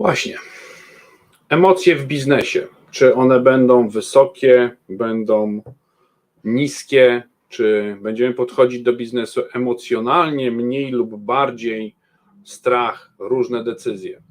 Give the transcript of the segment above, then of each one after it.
Właśnie. Emocje w biznesie. Czy one będą wysokie, będą niskie, czy będziemy podchodzić do biznesu emocjonalnie, mniej lub bardziej, strach, różne decyzje.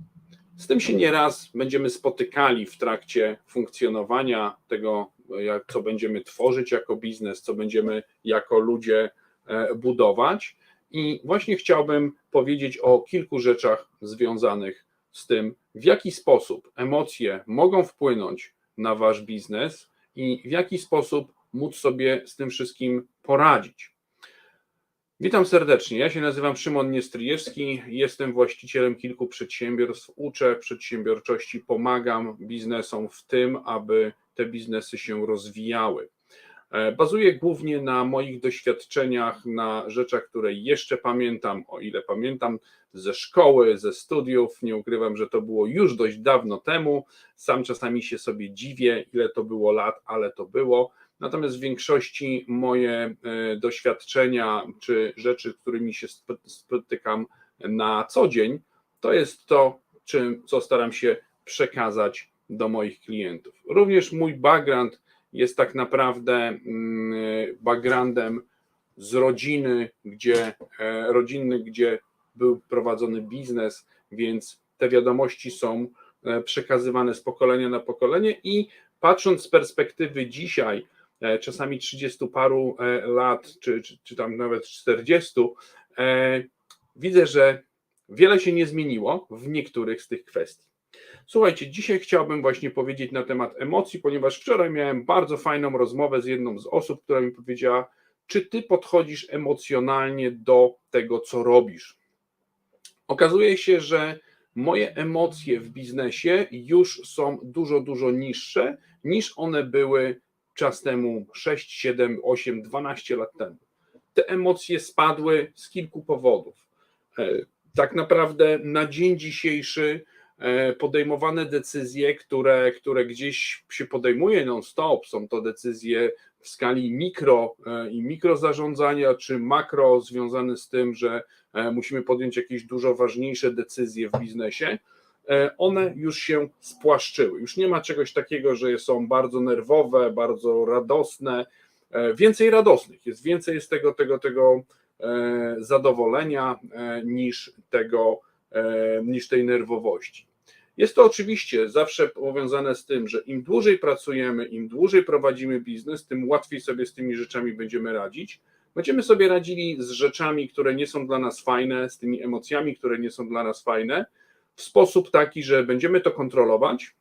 Z tym się nieraz będziemy spotykali w trakcie funkcjonowania tego, jak, co będziemy tworzyć jako biznes, co będziemy jako ludzie e, budować. I właśnie chciałbym powiedzieć o kilku rzeczach związanych z tym, w jaki sposób emocje mogą wpłynąć na wasz biznes i w jaki sposób móc sobie z tym wszystkim poradzić. Witam serdecznie. Ja się nazywam Szymon Niestryjewski. Jestem właścicielem kilku przedsiębiorstw. Uczę przedsiębiorczości, pomagam biznesom w tym, aby te biznesy się rozwijały. E, bazuję głównie na moich doświadczeniach, na rzeczach, które jeszcze pamiętam, o ile pamiętam ze szkoły, ze studiów. Nie ukrywam, że to było już dość dawno temu. Sam czasami się sobie dziwię, ile to było lat, ale to było. Natomiast w większości moje e, doświadczenia czy rzeczy, z którymi się spotykam na co dzień, to jest to, czym, co staram się przekazać do moich klientów. Również mój background jest tak naprawdę mm, backgroundem z rodziny, gdzie e, rodzinny, gdzie był prowadzony biznes, więc te wiadomości są e, przekazywane z pokolenia na pokolenie i patrząc z perspektywy dzisiaj, e, czasami 30 paru lat, czy, czy, czy tam nawet 40, widzę, że wiele się nie zmieniło w niektórych z tych kwestii. Słuchajcie, dzisiaj chciałbym właśnie powiedzieć na temat emocji, ponieważ wczoraj miałem bardzo fajną rozmowę z jedną z osób, która mi powiedziała, czy ty podchodzisz emocjonalnie do tego, co robisz. Okazuje się, że moje emocje w biznesie już są dużo, dużo niższe niż one były czas temu 6, 7, 8, 12 lat temu. Te emocje spadły z kilku powodów. E, tak naprawdę na dzień dzisiejszy podejmowane decyzje, które, które gdzieś się podejmuje non-stop, są to decyzje w skali mikro e, i mikro zarządzania, czy makro związane z tym, że e, musimy podjąć jakieś dużo ważniejsze decyzje w biznesie, one już się spłaszczyły. Już nie ma czegoś takiego, że są bardzo nerwowe, bardzo radosne. Więcej radosnych, jest więcej z tego, tego, tego zadowolenia niż tego, niż tej nerwowości. Jest to oczywiście zawsze powiązane z tym, że im dłużej pracujemy, im dłużej prowadzimy biznes, tym łatwiej sobie z tymi rzeczami będziemy radzić. Będziemy sobie radzili z rzeczami, które nie są dla nas fajne, z tymi emocjami, które nie są dla nas fajne, w sposób taki, że będziemy to kontrolować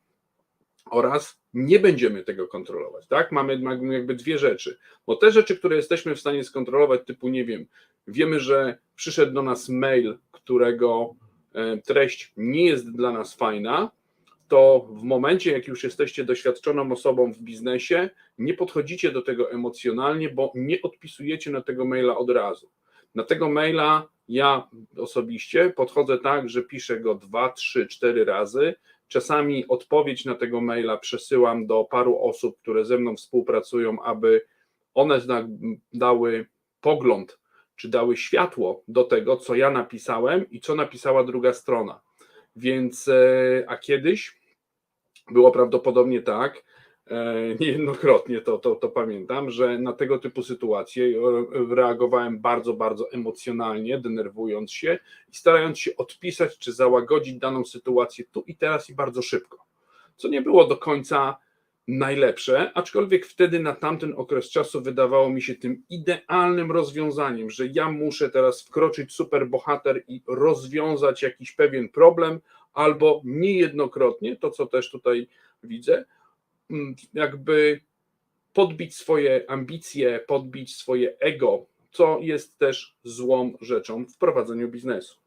oraz nie będziemy tego kontrolować. Tak? Mamy, jakby dwie rzeczy, bo te rzeczy, które jesteśmy w stanie skontrolować, typu nie wiem, wiemy, że przyszedł do nas mail, którego treść nie jest dla nas fajna, to w momencie, jak już jesteście doświadczoną osobą w biznesie, nie podchodzicie do tego emocjonalnie, bo nie odpisujecie na tego maila od razu. Na tego maila ja osobiście podchodzę tak, że piszę go dwa, trzy, cztery razy. Czasami odpowiedź na tego maila przesyłam do paru osób, które ze mną współpracują, aby one dały pogląd czy dały światło do tego, co ja napisałem i co napisała druga strona. Więc, e, a kiedyś było prawdopodobnie tak, e, niejednokrotnie to, to, to pamiętam, że na tego typu sytuacje reagowałem bardzo, bardzo emocjonalnie, denerwując się i starając się odpisać czy załagodzić daną sytuację tu i teraz i bardzo szybko. Co nie było do końca najlepsze, aczkolwiek wtedy na tamten okres czasu wydawało mi się tym idealnym rozwiązaniem, że ja muszę teraz wkroczyć super bohater i rozwiązać jakiś pewien problem, albo niejednokrotnie, to co też tutaj widzę, mm, jakby podbić swoje ambicje, podbić swoje ego, co jest też złą rzeczą w prowadzeniu biznesu.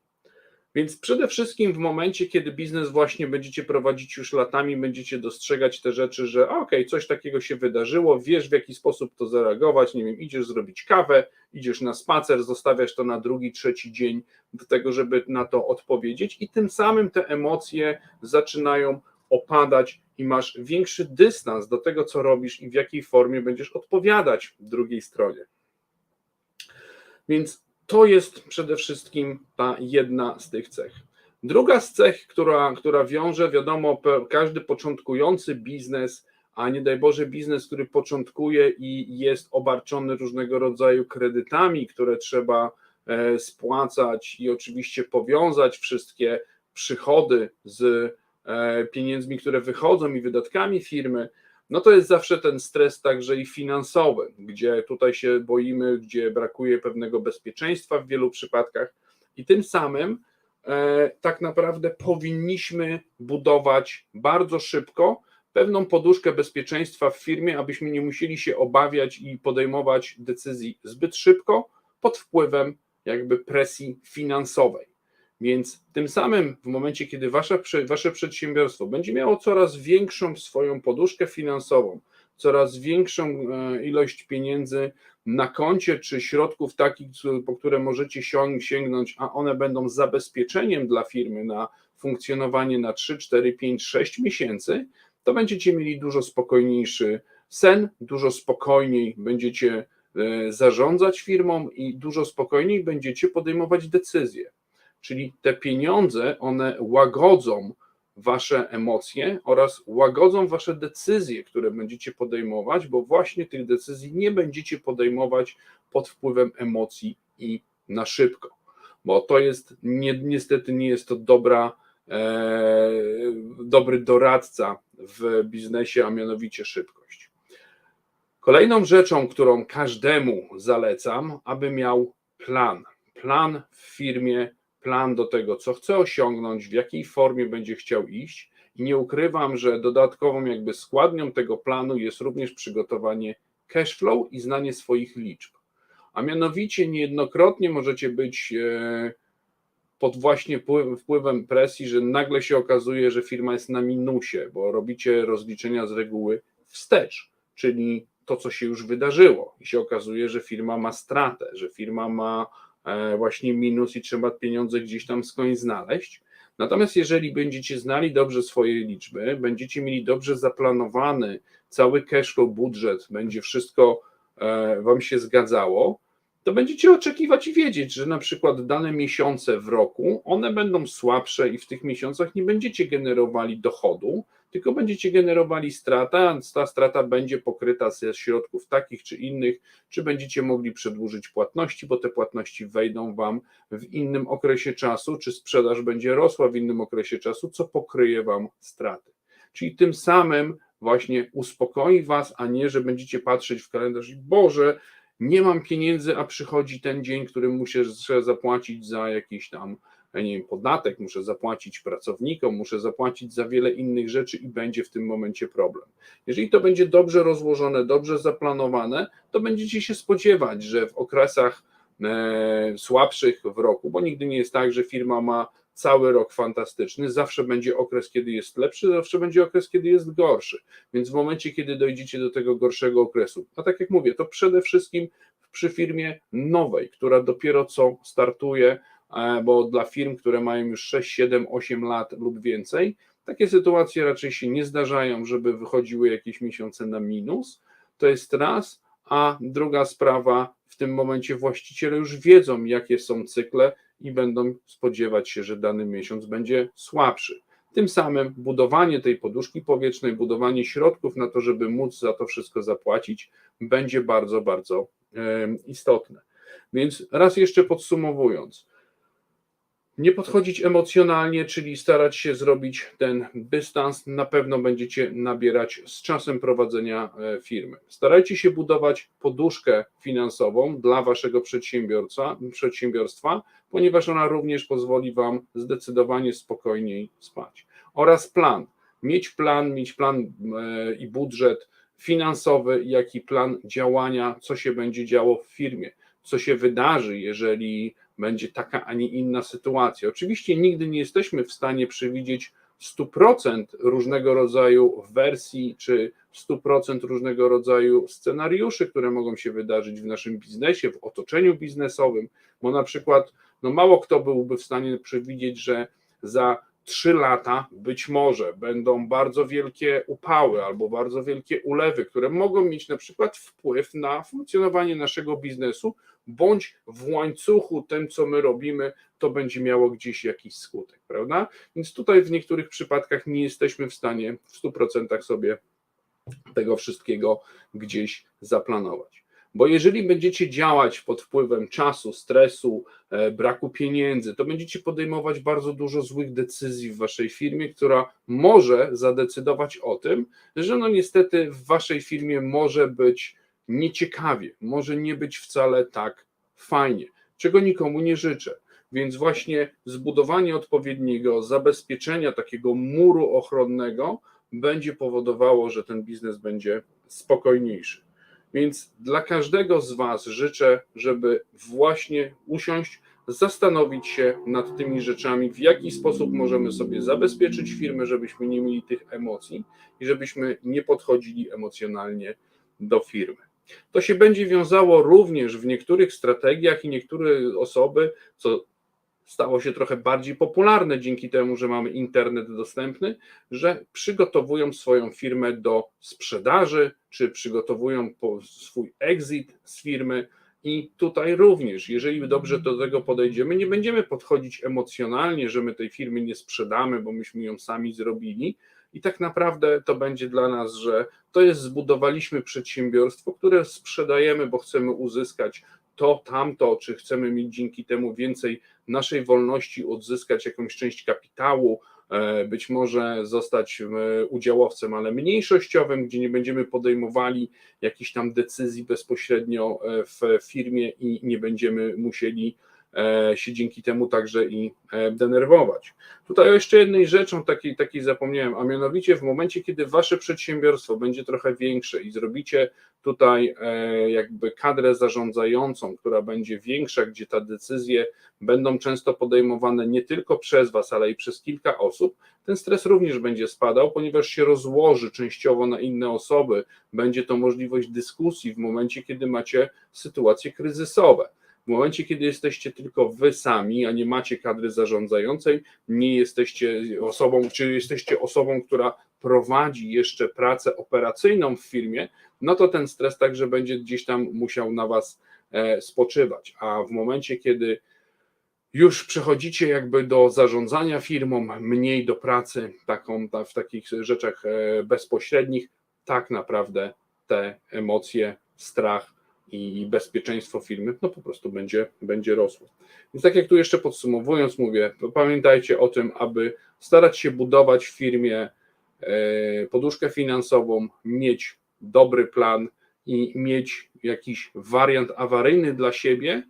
Więc przede wszystkim w momencie, kiedy biznes właśnie będziecie prowadzić już latami, będziecie dostrzegać te rzeczy, że ok, coś takiego się wydarzyło, wiesz w jaki sposób to zareagować, nie wiem, idziesz zrobić kawę, idziesz na spacer, zostawiasz to na drugi, trzeci dzień do tego, żeby na to odpowiedzieć i tym samym te emocje zaczynają opadać i masz większy dystans do tego, co robisz i w jakiej formie będziesz odpowiadać drugiej stronie. Więc to jest przede wszystkim ta jedna z tych cech. Druga z cech, która, która wiąże, wiadomo, każdy początkujący biznes, a nie daj Boże biznes, który początkuje i jest obarczony różnego rodzaju kredytami, które trzeba e, spłacać i oczywiście powiązać wszystkie przychody z e, pieniędzmi, które wychodzą i wydatkami firmy, no to jest zawsze ten stres także i finansowy, gdzie tutaj się boimy, gdzie brakuje pewnego bezpieczeństwa w wielu przypadkach i tym samym e, tak naprawdę powinniśmy budować bardzo szybko pewną poduszkę bezpieczeństwa w firmie, abyśmy nie musieli się obawiać i podejmować decyzji zbyt szybko pod wpływem jakby presji finansowej. Więc tym samym w momencie, kiedy wasze, wasze przedsiębiorstwo będzie miało coraz większą swoją poduszkę finansową, coraz większą e, ilość pieniędzy na koncie czy środków takich, po które możecie sięgnąć, a one będą zabezpieczeniem dla firmy na funkcjonowanie na 3, 4, 5, 6 miesięcy, to będziecie mieli dużo spokojniejszy sen, dużo spokojniej będziecie e, zarządzać firmą i dużo spokojniej będziecie podejmować decyzje. Czyli te pieniądze, one łagodzą wasze emocje oraz łagodzą wasze decyzje, które będziecie podejmować, bo właśnie tych decyzji nie będziecie podejmować pod wpływem emocji i na szybko. Bo to jest nie, niestety nie jest to dobra, e, dobry doradca w biznesie, a mianowicie szybkość. Kolejną rzeczą, którą każdemu zalecam, aby miał plan. Plan w firmie, plan do tego, co chce osiągnąć, w jakiej formie będzie chciał iść. I nie ukrywam, że dodatkową jakby składnią tego planu jest również przygotowanie cash flow i znanie swoich liczb. A mianowicie niejednokrotnie możecie być e, pod właśnie wpływ- wpływem presji, że nagle się okazuje, że firma jest na minusie, bo robicie rozliczenia z reguły wstecz, czyli to, co się już wydarzyło. I się okazuje, że firma ma stratę, że firma ma właśnie minus i trzeba pieniądze gdzieś tam skądś znaleźć. Natomiast jeżeli będziecie znali dobrze swoje liczby, będziecie mieli dobrze zaplanowany cały cash flow, budżet, będzie wszystko e, Wam się zgadzało, to będziecie oczekiwać i wiedzieć, że na przykład dane miesiące w roku, one będą słabsze i w tych miesiącach nie będziecie generowali dochodu, tylko będziecie generowali stratę, a ta strata będzie pokryta ze środków takich czy innych, czy będziecie mogli przedłużyć płatności, bo te płatności wejdą Wam w innym okresie czasu, czy sprzedaż będzie rosła w innym okresie czasu, co pokryje Wam straty. Czyli tym samym właśnie uspokoi Was, a nie, że będziecie patrzeć w kalendarz i Boże, nie mam pieniędzy, a przychodzi ten dzień, który muszę zapłacić za jakiś tam, nie wiem, podatek, muszę zapłacić pracownikom, muszę zapłacić za wiele innych rzeczy i będzie w tym momencie problem. Jeżeli to będzie dobrze rozłożone, dobrze zaplanowane, to będziecie się spodziewać, że w okresach e, słabszych w roku, bo nigdy nie jest tak, że firma ma cały rok fantastyczny, zawsze będzie okres, kiedy jest lepszy, zawsze będzie okres, kiedy jest gorszy. Więc w momencie, kiedy dojdziecie do tego gorszego okresu, a tak jak mówię, to przede wszystkim przy firmie nowej, która dopiero co startuje, bo dla firm, które mają już 6, 7, 8 lat lub więcej, takie sytuacje raczej się nie zdarzają, żeby wychodziły jakieś miesiące na minus. To jest raz, a druga sprawa, w tym momencie właściciele już wiedzą, jakie są cykle i będą spodziewać się, że dany miesiąc będzie słabszy. Tym samym budowanie tej poduszki powietrznej, budowanie środków na to, żeby móc za to wszystko zapłacić, będzie bardzo, bardzo istotne. Więc raz jeszcze podsumowując, nie podchodzić emocjonalnie, czyli starać się zrobić ten dystans, na pewno będziecie nabierać z czasem prowadzenia e, firmy. Starajcie się budować poduszkę finansową dla waszego przedsiębiorca, przedsiębiorstwa, ponieważ ona również pozwoli wam zdecydowanie spokojniej spać. Oraz plan. Mieć plan, mieć plan e, i budżet finansowy, jak i plan działania, co się będzie działo w firmie, co się wydarzy, jeżeli będzie taka, a nie inna sytuacja. Oczywiście nigdy nie jesteśmy w stanie przewidzieć 100% różnego rodzaju wersji, czy 100% różnego rodzaju scenariuszy, które mogą się wydarzyć w naszym biznesie, w otoczeniu biznesowym, bo na przykład no mało kto byłby w stanie przewidzieć, że za 3 lata być może będą bardzo wielkie upały albo bardzo wielkie ulewy, które mogą mieć na przykład wpływ na funkcjonowanie naszego biznesu, bądź w łańcuchu tym, co my robimy, to będzie miało gdzieś jakiś skutek, prawda? Więc tutaj w niektórych przypadkach nie jesteśmy w stanie w 100% sobie tego wszystkiego gdzieś zaplanować. Bo jeżeli będziecie działać pod wpływem czasu, stresu, e, braku pieniędzy, to będziecie podejmować bardzo dużo złych decyzji w waszej firmie, która może zadecydować o tym, że no niestety w waszej firmie może być nieciekawie, może nie być wcale tak fajnie, czego nikomu nie życzę. Więc właśnie zbudowanie odpowiedniego zabezpieczenia, takiego muru ochronnego będzie powodowało, że ten biznes będzie spokojniejszy. Więc dla każdego z Was życzę, żeby właśnie usiąść, zastanowić się nad tymi rzeczami, w jaki sposób możemy sobie zabezpieczyć firmę, żebyśmy nie mieli tych emocji i żebyśmy nie podchodzili emocjonalnie do firmy. To się będzie wiązało również w niektórych strategiach i niektóre osoby, co stało się trochę bardziej popularne dzięki temu, że mamy internet dostępny, że przygotowują swoją firmę do sprzedaży, czy przygotowują swój exit z firmy. I tutaj również, jeżeli dobrze do tego podejdziemy, nie będziemy podchodzić emocjonalnie, że my tej firmy nie sprzedamy, bo myśmy ją sami zrobili. I tak naprawdę to będzie dla nas, że to jest zbudowaliśmy przedsiębiorstwo, które sprzedajemy, bo chcemy uzyskać to, tamto, czy chcemy mieć dzięki temu więcej naszej wolności, odzyskać jakąś część kapitału, e, być może zostać e, udziałowcem, ale mniejszościowym, gdzie nie będziemy podejmowali jakichś tam decyzji bezpośrednio e, w firmie i nie będziemy musieli się dzięki temu także i e, denerwować. Tutaj o jeszcze jednej rzeczą takiej, takiej zapomniałem, a mianowicie w momencie, kiedy wasze przedsiębiorstwo będzie trochę większe i zrobicie tutaj e, jakby kadrę zarządzającą, która będzie większa, gdzie te decyzje będą często podejmowane nie tylko przez was, ale i przez kilka osób, ten stres również będzie spadał, ponieważ się rozłoży częściowo na inne osoby. Będzie to możliwość dyskusji w momencie, kiedy macie sytuacje kryzysowe. W momencie, kiedy jesteście tylko wy sami, a nie macie kadry zarządzającej, nie jesteście osobą, czy jesteście osobą, która prowadzi jeszcze pracę operacyjną w firmie, no to ten stres także będzie gdzieś tam musiał na was e, spoczywać. A w momencie, kiedy już przechodzicie jakby do zarządzania firmą, mniej do pracy, taką ta, w takich rzeczach e, bezpośrednich, tak naprawdę te emocje, strach i bezpieczeństwo firmy, no po prostu będzie, będzie rosło. Więc tak jak tu jeszcze podsumowując, mówię, pamiętajcie o tym, aby starać się budować w firmie e, poduszkę finansową, mieć dobry plan i mieć jakiś wariant awaryjny dla siebie,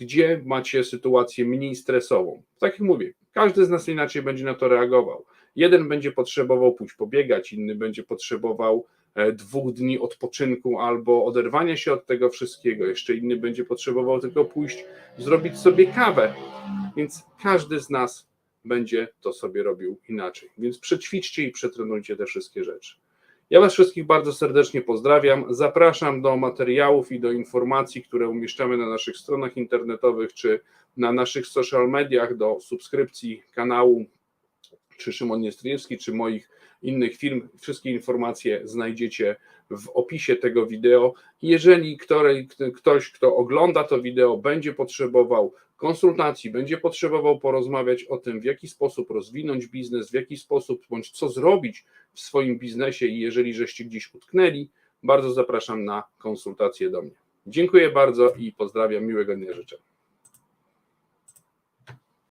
gdzie macie sytuację mniej stresową. Tak jak mówię, każdy z nas inaczej będzie na to reagował. Jeden będzie potrzebował pójść pobiegać, inny będzie potrzebował dwóch dni odpoczynku albo oderwania się od tego wszystkiego, jeszcze inny będzie potrzebował tylko pójść, zrobić sobie kawę. Więc każdy z nas będzie to sobie robił inaczej. Więc przećwiczcie i przetrenujcie te wszystkie rzeczy. Ja Was wszystkich bardzo serdecznie pozdrawiam. Zapraszam do materiałów i do informacji, które umieszczamy na naszych stronach internetowych czy na naszych social mediach, do subskrypcji kanału czy Szymon Niestrojewski, czy moich innych firm. Wszystkie informacje znajdziecie w opisie tego wideo. Jeżeli ktoś, kto ogląda to wideo, będzie potrzebował konsultacji, będzie potrzebował porozmawiać o tym, w jaki sposób rozwinąć biznes, w jaki sposób bądź co zrobić w swoim biznesie i jeżeli żeście gdzieś utknęli, bardzo zapraszam na konsultację do mnie. Dziękuję bardzo i pozdrawiam, miłego dnia życzę.